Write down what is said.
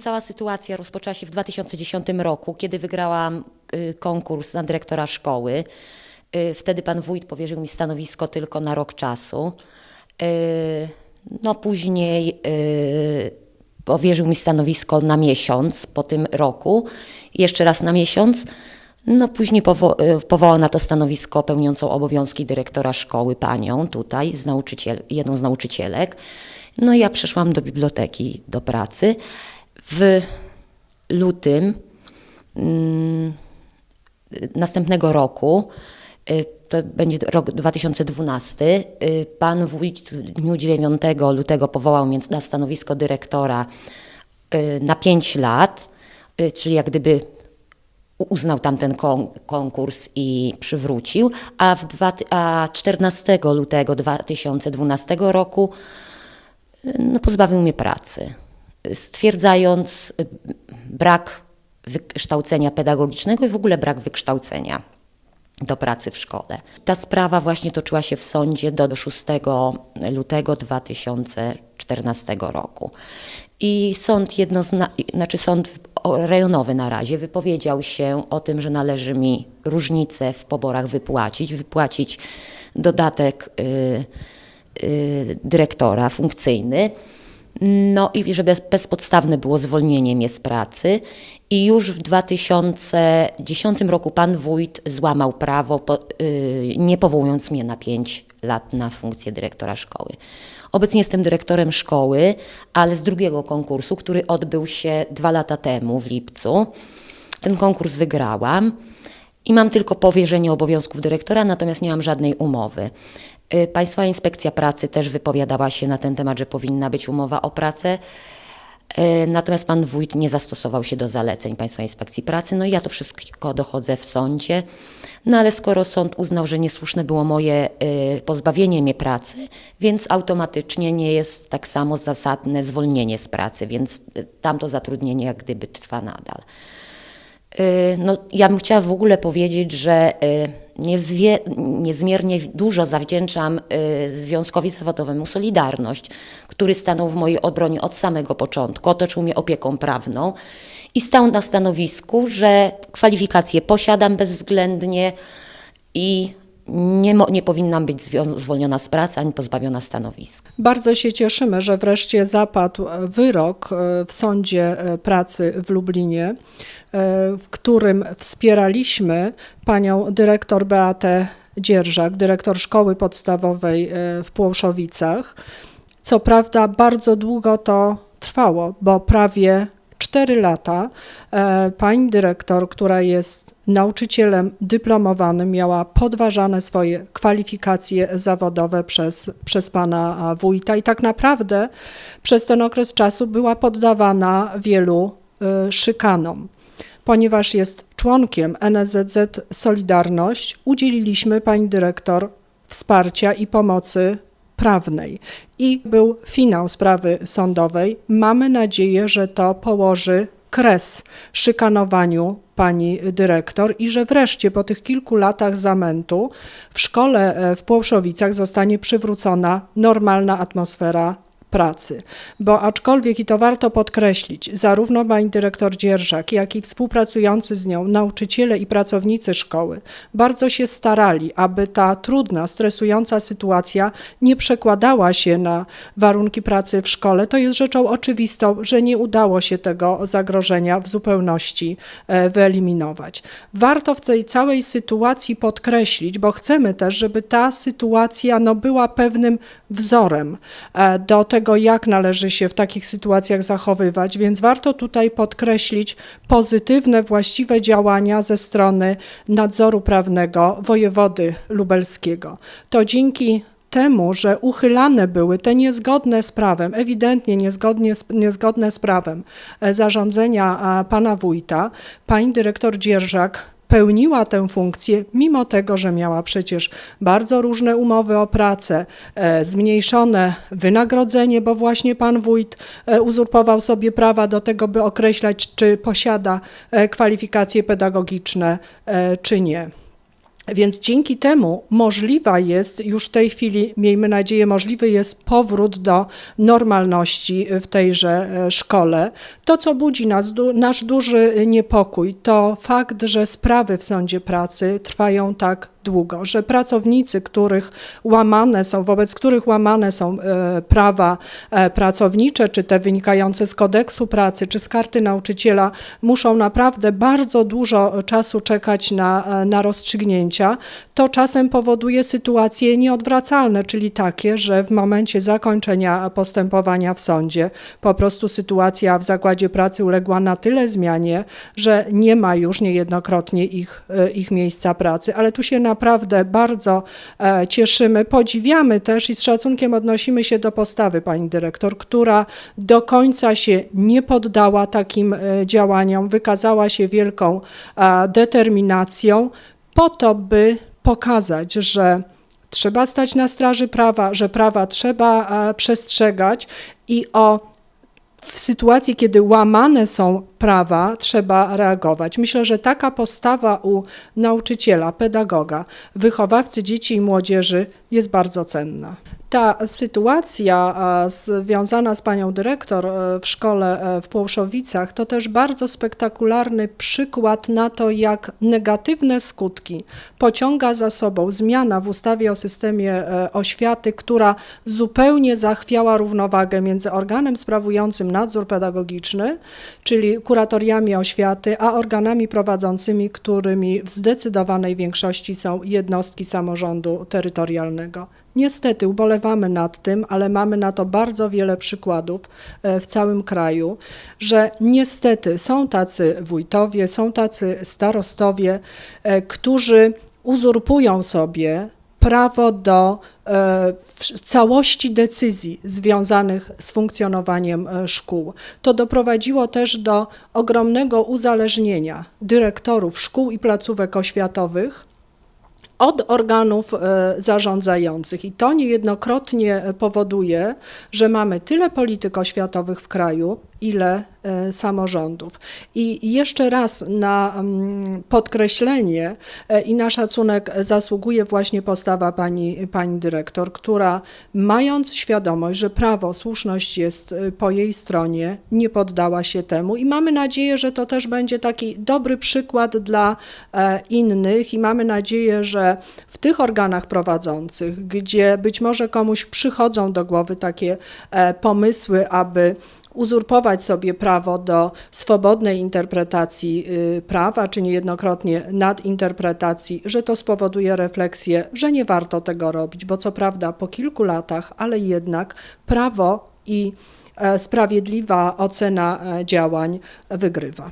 Cała sytuacja rozpoczęła się w 2010 roku, kiedy wygrałam y, konkurs na dyrektora szkoły. Y, Wtedy pan wójt powierzył mi stanowisko tylko na rok czasu. Y, No później powierzył mi stanowisko na miesiąc po tym roku, jeszcze raz na miesiąc. No później powo- powołał na to stanowisko pełniącą obowiązki dyrektora szkoły panią tutaj, z jedną z nauczycielek. No ja przeszłam do biblioteki do pracy. W lutym mm, następnego roku, y, to będzie rok 2012, y, pan wójt w dniu 9 lutego powołał mnie na stanowisko dyrektora y, na 5 lat, czyli jak gdyby uznał tamten kon- konkurs i przywrócił, a, w dwa, a 14 lutego 2012 roku no, pozbawił mnie pracy, stwierdzając y, brak wykształcenia pedagogicznego i w ogóle brak wykształcenia do pracy w szkole. Ta sprawa właśnie toczyła się w sądzie do 6 lutego 2014 roku. I sąd jednozna, znaczy sąd rejonowy na razie wypowiedział się o tym, że należy mi różnicę w poborach wypłacić, wypłacić dodatek y, y, dyrektora funkcyjny. No i że bez, bezpodstawne było zwolnienie mnie z pracy i już w 2010 roku pan wójt złamał prawo, po, y, nie powołując mnie na 5 lat na funkcję dyrektora szkoły. Obecnie jestem dyrektorem szkoły, ale z drugiego konkursu, który odbył się dwa lata temu w lipcu. Ten konkurs wygrałam i mam tylko powierzenie obowiązków dyrektora, natomiast nie mam żadnej umowy. Y, Państwowa Inspekcja Pracy też wypowiadała się na ten temat, że powinna być umowa o pracę. Y, Natomiast pan wójt nie zastosował się do zaleceń Państwowej Inspekcji Pracy. No i ja to wszystko dochodzę w sądzie. No ale skoro sąd uznał, że niesłuszne było moje y, pozbawienie mnie pracy, więc automatycznie nie jest tak samo zasadne zwolnienie z pracy, więc tamto zatrudnienie jak gdyby trwa nadal. No, ja bym chciała w ogóle powiedzieć, że niezwie, niezmiernie dużo zawdzięczam y, Związkowi Zawodowemu Solidarność, który stanął w mojej obronie od samego początku, otoczył mnie opieką prawną i stał na stanowisku, że kwalifikacje posiadam bezwzględnie i nie, nie powinnam być zwolniona z pracy ani pozbawiona stanowiska. Bardzo się cieszymy, że wreszcie zapadł e, wyrok e, w Sądzie e, Pracy w Lublinie, w którym wspieraliśmy panią dyrektor Beatę Dzierżak, dyrektor szkoły podstawowej w Płoszowicach. Co prawda bardzo długo to trwało, bo prawie 4 lata e, pani dyrektor, która jest nauczycielem dyplomowanym, miała podważane swoje kwalifikacje zawodowe przez, przez pana wójta i tak naprawdę przez ten okres czasu była poddawana wielu e, szykanom. Ponieważ jest członkiem NSZZ Solidarność, udzieliliśmy pani dyrektor wsparcia i pomocy prawnej. I był finał sprawy sądowej. Mamy nadzieję, że to położy kres szykanowaniu pani dyrektor i że wreszcie po tych kilku latach zamętu w szkole e, w Płoszowicach zostanie przywrócona normalna atmosfera pracy. Bo aczkolwiek, i to warto podkreślić, zarówno pani dyrektor Dzierżak, jak i współpracujący z nią nauczyciele i pracownicy szkoły bardzo się starali, aby ta trudna, stresująca sytuacja nie przekładała się na warunki pracy w szkole. To jest rzeczą oczywistą, że nie udało się tego zagrożenia w zupełności e, wyeliminować. Warto w tej całej sytuacji podkreślić, bo chcemy też, żeby ta sytuacja no, była pewnym wzorem e, do tego, jak należy się w takich sytuacjach zachowywać, więc warto tutaj podkreślić pozytywne, właściwe działania ze strony nadzoru prawnego wojewody lubelskiego. To dzięki temu, że uchylane były te niezgodne z prawem, ewidentnie niezgodnie niezgodne z prawem e, zarządzenia pana wójta, pani dyrektor Dzierżak pełniła tę funkcję, mimo tego, że miała przecież bardzo różne umowy o pracę, e, zmniejszone wynagrodzenie, bo właśnie pan wójt e, uzurpował sobie prawa do tego, by określać, czy posiada e, kwalifikacje pedagogiczne, czy nie. Więc dzięki temu możliwa jest już w tej chwili, miejmy nadzieję, możliwy jest powrót do normalności w tejże e, szkole. To, co budzi nas, nasz duży niepokój, to fakt, że sprawy w sądzie pracy trwają tak długo, że pracownicy, których łamane są, wobec których łamane są e, prawa e, pracownicze, czy te wynikające z kodeksu pracy, czy z karty nauczyciela, muszą naprawdę bardzo dużo czasu czekać na, e, na rozstrzygnięcia, to czasem powoduje sytuacje nieodwracalne, czyli takie, że w momencie zakończenia postępowania w sądzie po prostu sytuacja w zakładzie pracy uległa na tyle zmianie, że nie ma już niejednokrotnie ich, ich miejsca pracy, ale tu się naprawdę bardzo e, cieszymy, podziwiamy też i z szacunkiem odnosimy się do postawy pani dyrektor, która do końca się nie poddała takim e, działaniom, wykazała się wielką e, determinacją po to, by pokazać, że trzeba stać na straży prawa, że prawa trzeba przestrzegać i o w sytuacji, kiedy łamane są prawa, trzeba reagować. Myślę, że taka postawa u nauczyciela, pedagoga, wychowawcy dzieci i młodzieży jest bardzo cenna. Ta sytuacja związana z panią dyrektor e, w szkole e, w Płoszowicach to też bardzo spektakularny przykład na to, jak negatywne skutki pociąga za sobą zmiana w ustawie o systemie e, oświaty, która zupełnie zachwiała równowagę między organem sprawującym nadzór pedagogiczny, czyli kuratoriami oświaty, a organami prowadzącymi, którymi w zdecydowanej większości są jednostki samorządu terytorialnego. Niestety ubolewamy nad tym, ale mamy na to bardzo wiele przykładów e, w całym kraju, że niestety są tacy wójtowie, są tacy starostowie, e, którzy uzurpują sobie prawo do e, całości decyzji związanych z funkcjonowaniem szkół. To doprowadziło też do ogromnego uzależnienia dyrektorów szkół i placówek oświatowych od organów e, zarządzających. I to niejednokrotnie powoduje, że mamy tyle polityk oświatowych w kraju, ile e, samorządów. I jeszcze raz na mm, podkreślenie e, i na szacunek zasługuje właśnie postawa pani, pani dyrektor, która mając świadomość, że prawo, słuszność jest e, po jej stronie, nie poddała się temu i mamy nadzieję, że to też będzie taki dobry przykład dla innych i mamy nadzieję, że w tych organach prowadzących, gdzie być może komuś przychodzą do głowy takie pomysły, aby uzurpować sobie prawo do swobodnej interpretacji y, prawa, czy niejednokrotnie nadinterpretacji, że to spowoduje refleksję, że nie warto tego robić, bo co prawda po kilku latach, ale jednak prawo i e, sprawiedliwa ocena e, działań wygrywa.